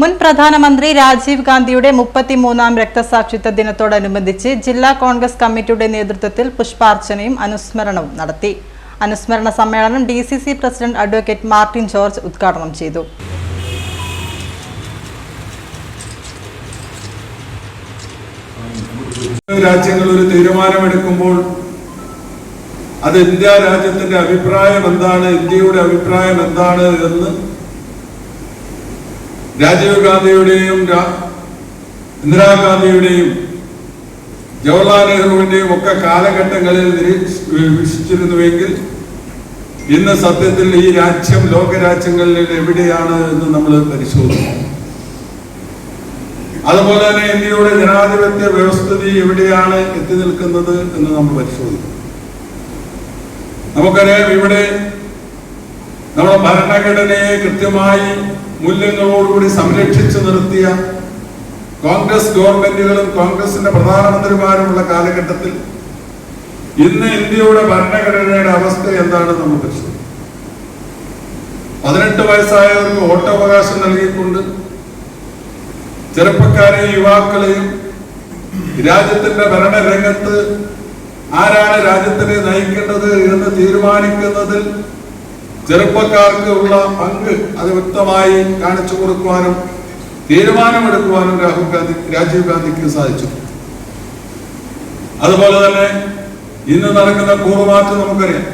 മുൻ പ്രധാനമന്ത്രി രാജീവ് ഗാന്ധിയുടെ മുപ്പത്തിമൂന്നാം രക്തസാക്ഷിത്വ ദിനത്തോടനുബന്ധിച്ച് ജില്ലാ കോൺഗ്രസ് കമ്മിറ്റിയുടെ നേതൃത്വത്തിൽ പുഷ്പാർച്ചനയും അനുസ്മരണവും നടത്തി. അനുസ്മരണ സമ്മേളനം D president advocate Martin George ഉദ്ഘാടനം ചെയ്തു. രാജ്യങ്ങൾ ഒരു തീരുമാനമെടുക്കുമ്പോൾ അത് ഇന്ത്യ രാജ്യത്തിന്റെ അഭിപ്രായം എന്താണ് ഇന്ത്യയുടെ അഭിപ്രായം എന്താണ് എന്ന് രാജീവ് ഗാന്ധിയുടെയും ഇന്ദിരാഗാന്ധിയുടെയും ജവഹർലാൽ നെഹ്റുവിന്റെയും ഒക്കെ കാലഘട്ടങ്ങളിൽ നിരീക്ഷിച്ചിരുന്നുവെങ്കിൽ ഇന്ന് സത്യത്തിൽ ഈ രാജ്യം ലോകരാജ്യങ്ങളിൽ എവിടെയാണ് എന്ന് നമ്മൾ പരിശോധിക്കും. അതുപോലെ തന്നെ ഇന്ത്യയുടെ ജനാധിപത്യ വ്യവസ്ഥിതി എവിടെയാണ് എത്തി നിൽക്കുന്നത് എന്ന് നമ്മൾ പരിശോധിക്കും. നമുക്കറിയാം ഇവിടെ നമ്മുടെ ഭരണഘടനയെ കൃത്യമായി മൂല്യങ്ങളോടുകൂടി സംരക്ഷിച്ചു നിർത്തിയ കോൺഗ്രസ് ഗവൺമെന്റുകളും കോൺഗ്രസിന്റെ പ്രധാനമന്ത്രിമാരുമുള്ള കാലഘട്ടത്തിൽ ഇന്ന് ഇന്ത്യയുടെ ഭരണഘടനയുടെ അവസ്ഥ എന്താണെന്ന് നമുക്ക് പതിനെട്ട് വയസ്സായവർക്ക് വോട്ടവകാശം നൽകിക്കൊണ്ട് ചെറുപ്പക്കാരെയും യുവാക്കളെയും രാജ്യത്തിന്റെ ഭരണരംഗത്ത് ആരാണ് രാജ്യത്തിനെ നയിക്കേണ്ടത് എന്ന് തീരുമാനിക്കുന്നതിൽ ചെറുപ്പക്കാർക്ക് ഉള്ള പങ്ക് അത് വ്യക്തമായി കാണിച്ചു കൊടുക്കുവാനും തീരുമാനമെടുക്കുവാനും രാഹുൽ ഗാന്ധി രാജീവ് ഗാന്ധിക്ക് സാധിച്ചു. അതുപോലെ തന്നെ ഇന്ന് നടക്കുന്ന കൂറുമാറ്റം നമുക്കറിയാം.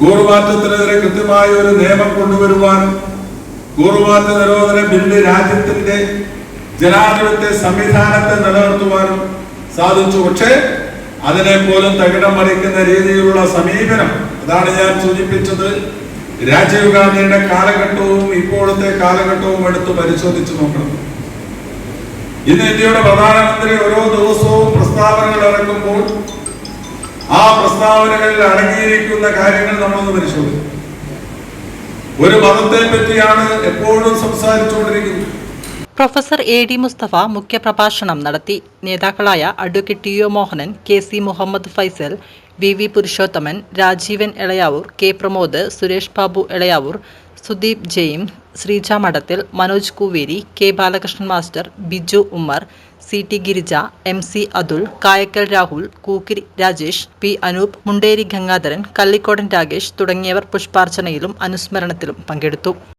കൂറുമാറ്റത്തിനെതിരെ കൃത്യമായ ഒരു നിയമം കൊണ്ടുവരുവാനും കൂറുമാറ്റ നിരോധന ബില്ല് രാജ്യത്തിന്റെ ജനാധിപത്യ സംവിധാനത്തെ നിലനിർത്തുവാനും സാധിച്ചു. പക്ഷേ അതിനെ പോലും തകിടം മറിക്കുന്ന രീതിയിലുള്ള സമീപനം. അതാണ് ഞാൻ സൂചിപ്പിച്ചത്. രാജീവ് ഗാന്ധിയുടെ കാലഘട്ടവും ഇപ്പോഴത്തെ കാലഘട്ടവും എടുത്ത് പരിശോധിച്ചു നോക്കണം. ഇന്ന് ഇന്ത്യയുടെ പ്രധാനമന്ത്രി ഓരോ ദിവസവും പ്രസ്താവനകൾ ഇറക്കുമ്പോൾ ആ പ്രസ്താവനകളിൽ അടങ്ങിയിരിക്കുന്ന കാര്യങ്ങൾ നമ്മളൊന്ന് പരിശോധിക്കും. ഒരു മതത്തെ പറ്റിയാണ് എപ്പോഴും സംസാരിച്ചുകൊണ്ടിരിക്കുന്നത്. പ്രൊഫസർ എ ഡി മുസ്തഫ മുഖ്യപ്രഭാഷണം നടത്തി. നേതാക്കളായ advocate T O Mohanan K C Muhammad Faisal V V Purushothaman Rajeevan Elayavoor K Pramod Suresh Babu Elayavoor Sudeep Jaime Sreeja Madathil Manoj Kuveri K Balakrishnan master Biju Ummer C T Girija M C Athul Kayakkal Rahul Kookkiri Rajesh P Anoop Munderi Gangadharan Kallikodan Rakesh തുടങ്ങിയവർ പുഷ്പാർച്ചനയിലും അനുസ്മരണത്തിലും പങ്കെടുത്തു.